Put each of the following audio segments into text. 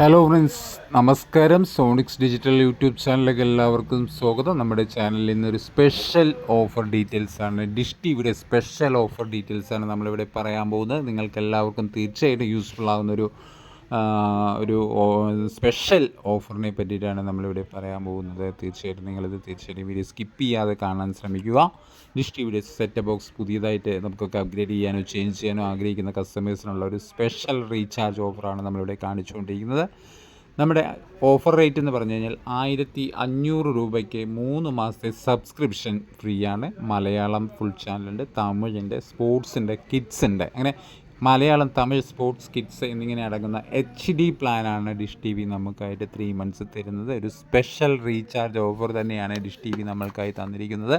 Hello friends നമസ്കാരം. സോണിക്സ് digital YouTube ചാനലിലേക്ക് എല്ലാവർക്കും സ്വാഗതം. നമ്മുടെ ചാനലിൽ ഇന്നൊരു സ്പെഷ്യൽ ഓഫർ ഡീറ്റെയിൽസ് ആണ്. ഡിഷ് ടിവിയുടെ സ്പെഷ്യൽ ഓഫർ ഡീറ്റെയിൽസ് ആണ് നമ്മളിവിടെ പറയാൻ പോകുന്നത്. നിങ്ങൾക്ക് എല്ലാവർക്കും തീർച്ചയായിട്ടും യൂസ്ഫുൾ ആകുന്ന ഒരു സ്പെഷ്യൽ ഓഫറിനെ പറ്റിയിട്ടാണ് നമ്മളിവിടെ പറയാൻ പോകുന്നത്. തീർച്ചയായിട്ടും നിങ്ങളിത് തീർച്ചയായിട്ടും വീഡിയോ സ്കിപ്പ് ചെയ്യാതെ കാണാൻ ശ്രമിക്കുക. ഡിഷ് വീഡിയോ സെറ്റ് ബോക്സ് പുതിയതായിട്ട് നമുക്കൊക്കെ അപ്ഗ്രേഡ് ചെയ്യാനോ ചേഞ്ച് ചെയ്യാനോ ആഗ്രഹിക്കുന്ന കസ്റ്റമേഴ്സിനുള്ള ഒരു സ്പെഷ്യൽ റീചാർജ് ഓഫറാണ് നമ്മളിവിടെ കാണിച്ചുകൊണ്ടിരിക്കുന്നത്. നമ്മുടെ ഓഫർ റേറ്റ് എന്ന് പറഞ്ഞു കഴിഞ്ഞാൽ ആയിരത്തി അഞ്ഞൂറ് രൂപയ്ക്ക് മൂന്ന് മാസത്തെ സബ്സ്ക്രിപ്ഷൻ ഫ്രീ ആണ്. മലയാളം ഫുൾ ചാനലുണ്ട് തമിഴിന്റെ സ്പോർട്സിന്റെ കിഡ്സിന്റെ അങ്ങനെ മലയാളം തമിഴ് സ്പോർട്സ് കിറ്റ്സ് എന്നിങ്ങനെ അടങ്ങുന്ന എച്ച് ഡി പ്ലാനാണ് ഡിഷ് ടി വി നമുക്കായിട്ട് ത്രീ മന്ത്സ് തരുന്നത്. ഒരു സ്പെഷ്യൽ റീചാർജ് ഓഫർ തന്നെയാണ് ഡിഷ് ടി വി നമ്മൾക്കായി തന്നിരിക്കുന്നത്.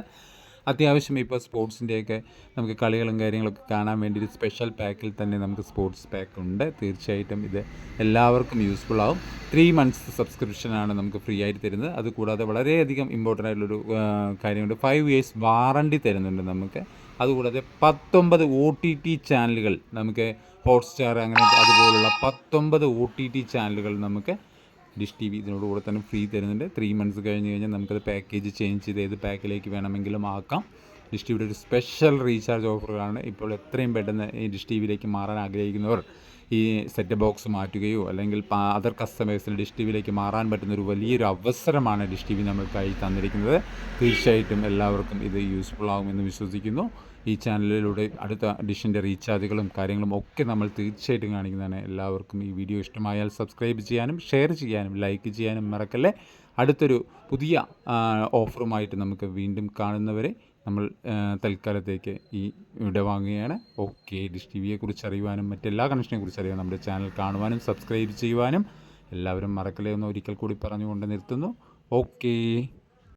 അത്യാവശ്യം ഇപ്പോൾ സ്പോർട്സിന്റെയൊക്കെ നമുക്ക് കളികളും കാര്യങ്ങളൊക്കെ കാണാൻ വേണ്ടി ഒരു സ്പെഷ്യൽ പാക്കിൽ തന്നെ നമുക്ക് സ്പോർട്സ് പാക്ക് ഉണ്ട്. തീർച്ചയായിട്ടും ഇത് എല്ലാവർക്കും യൂസ്ഫുൾ ആവും. ത്രീ മന്ത്സ് സബ്സ്ക്രിപ്ഷനാണ് നമുക്ക് ഫ്രീ ആയിട്ട് തരുന്നത്. അതുകൂടാതെ വളരെയധികം ഇമ്പോർട്ടന്റ് ആയിട്ടുള്ളൊരു കാര്യമുണ്ട്. ഫൈവ് ഇയേഴ്സ് വാറണ്ടി തരുന്നുണ്ട് നമുക്ക്. അതുകൂടാതെ പത്തൊമ്പത് ഒ ടി ടി ചാനലുകൾ നമുക്ക് ഹോട്ട്സ്റ്റാർ അങ്ങനെ അതുപോലുള്ള പത്തൊമ്പത് ഒ ടി ടി ചാനലുകൾ നമുക്ക് ഡിഷ് ടി വി ഇതിനോട് കൂടെ തന്നെ ഫ്രീ തരുന്നുണ്ട്. ത്രീ മന്ത്സ് കഴിഞ്ഞ് കഴിഞ്ഞാൽ നമുക്കത് പാക്കേജ് ചേഞ്ച് ചെയ്ത് ഏത് പാക്കിലേക്ക് വേണമെങ്കിലും ആക്കാം. ഡിഷ് ടി വിയുടെ ഒരു സ്പെഷ്യൽ റീചാർജ് ഓഫറുകളാണ് ഇപ്പോൾ എത്രയും പെട്ടെന്ന് ഈ ഡിഷ് ടി വിയിലേക്ക് മാറാൻ ആഗ്രഹിക്കുന്നവർ ഈ സെറ്റ് ബോക്സ് മാറ്റുകയോ അല്ലെങ്കിൽ അതർ കസ്റ്റമേഴ്സിന് ഡിഷ് ടി വിയിലേക്ക് മാറാൻ പറ്റുന്ന ഒരു വലിയൊരു അവസരമാണ് ഡിഷ് ടി വി നമ്മൾക്കായി തന്നിരിക്കുന്നത്. തീർച്ചയായിട്ടും എല്ലാവർക്കും ഇത് യൂസ്ഫുൾ ആകുമെന്ന് വിശ്വസിക്കുന്നു. ഈ ചാനലിലൂടെ അടുത്ത ഡിഷിന്റെ റീചാർജുകളും കാര്യങ്ങളും ഒക്കെ നമ്മൾ തീർച്ചയായിട്ടും കാണിക്കുന്നതാണ്. എല്ലാവർക്കും ഈ വീഡിയോ ഇഷ്ടമായാൽ സബ്സ്ക്രൈബ് ചെയ്യാനും ഷെയർ ചെയ്യാനും ലൈക്ക് ചെയ്യാനും മറക്കല്ലേ. അടുത്തൊരു പുതിയ ഓഫറുമായിട്ട് നമുക്ക് വീണ്ടും കാണുന്നവരെ നമ്മൾ തൽക്കാലത്തേക്ക് ഈ ഇവിടെ വാങ്ങുകയാണ്. ഓക്കെ ഡിഷ് ടി വിയെക്കുറിച്ച് അറിയുവാനും മറ്റെല്ലാ കണക്ഷനെ കുറിച്ച് അറിയാൻ നമ്മുടെ ചാനൽ കാണുവാനും സബ്സ്ക്രൈബ് ചെയ്യുവാനും എല്ലാവരും മറക്കലേ എന്ന് ഒരിക്കൽ കൂടി പറഞ്ഞുകൊണ്ട് നിർത്തുന്നു. ഓക്കേ.